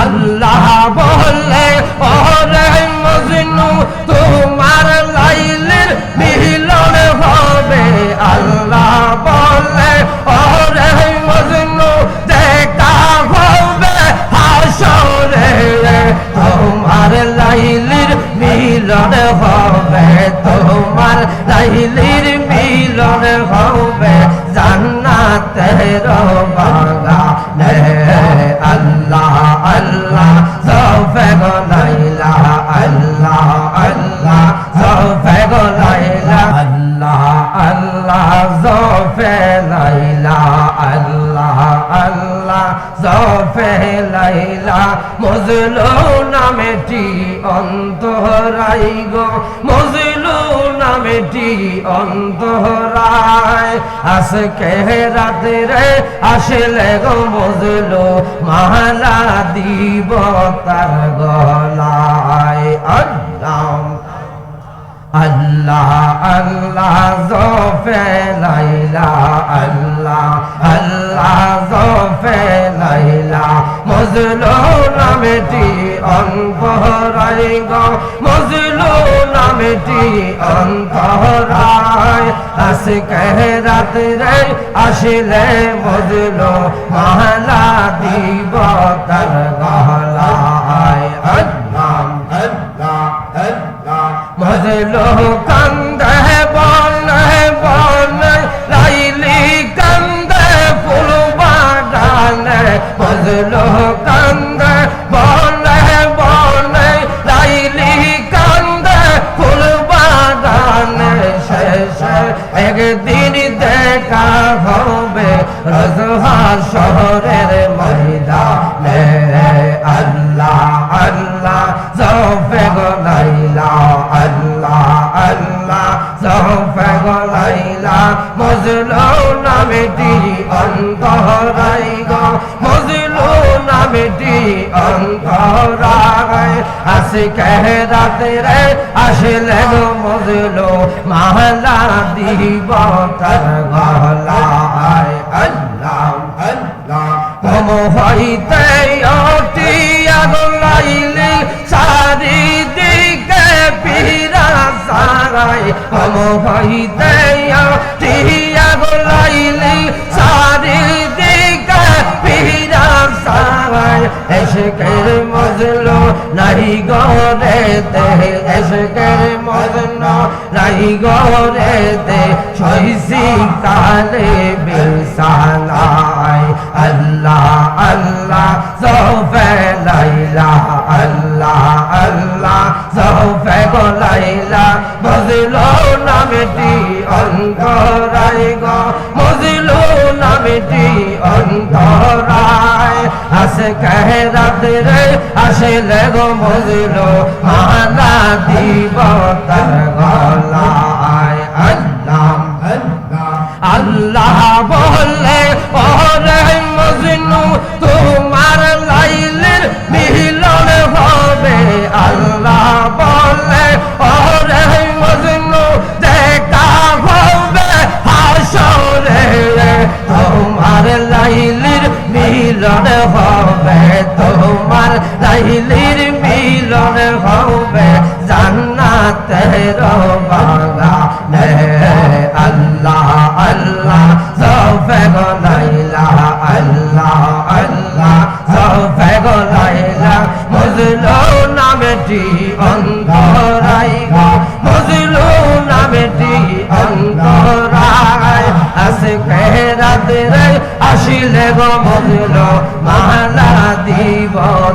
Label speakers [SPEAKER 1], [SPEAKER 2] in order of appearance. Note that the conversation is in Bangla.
[SPEAKER 1] আল্লাহ বলে, ওরে মজনু, তোমার লাইলের মিলন হবে। আল্লাহ বলে, ওরে মজনু, দেখা হবে হাসরে। তোমার লাইলির মিলন হবে, তোমার লাইলির মিলন হবে। জান্নাতের লাইলা, আল্লাহ আল্লাহ সফে লাইলা, মজলু নামেটি অন্তরাই গো, মজলু নামেটি অন্তরায় আজকে রাতে রে আসলে গো মজলু, মালা দিব তার গলায়। আল্লাহ আল্লাহ আল্লাহ, জফে নামেটি অন্তরাই গো মজলু নামেটি আসলে মজলু মালা দিব তার গলায় আল্লাহ আল্লাহ আল্লাহ, মজলো একদিন দেখা হবে রজহার শহরের ময়দানে। আল্লাহ আল্লাহ জফে গলাইলা আল্লাহ আল্লাহ জফে গলাইলা মজলু নামেটি অন্তরাই গো নামেটি অন্তরাই আসে কে রাতে রে আসলে গো মজলু মাহলা দিব তার কম হইতে গলাইলি চারিদিকে পীরা সারাই কম হইতে এসকের মজলো নাই গরেতে এসকের মজলো নাই গরেতে সইসি কালে বিলসালাই আল্লাহ আল্লাহ সফে লাইলা, আল্লাহ আল্লাহ সফে গো লাইলা। মজলো নামেটি অন্তরাই গো, মজলো নামেটি অন্তরায় আসে কহে রাতে রে আসলে গো মজলো, মালা দিব তার গলায়। আল্লাহ আল্লাহ বলে ওরে মজনু, তোমার লাইলের মিলন হবে। আল্লাহ বলে ওরে মজনু, দেখা হবে হাসরে। তোমার লাইলির মিলন হবে তোমার লাইলির মিলন হবে জান্নাতের বাগানে। আল্লাহ আল্লাহ সবে লাইলা, আল্লাহ আল্লাহ সবে লাইলা। মজলু নামেটি অন্তরাই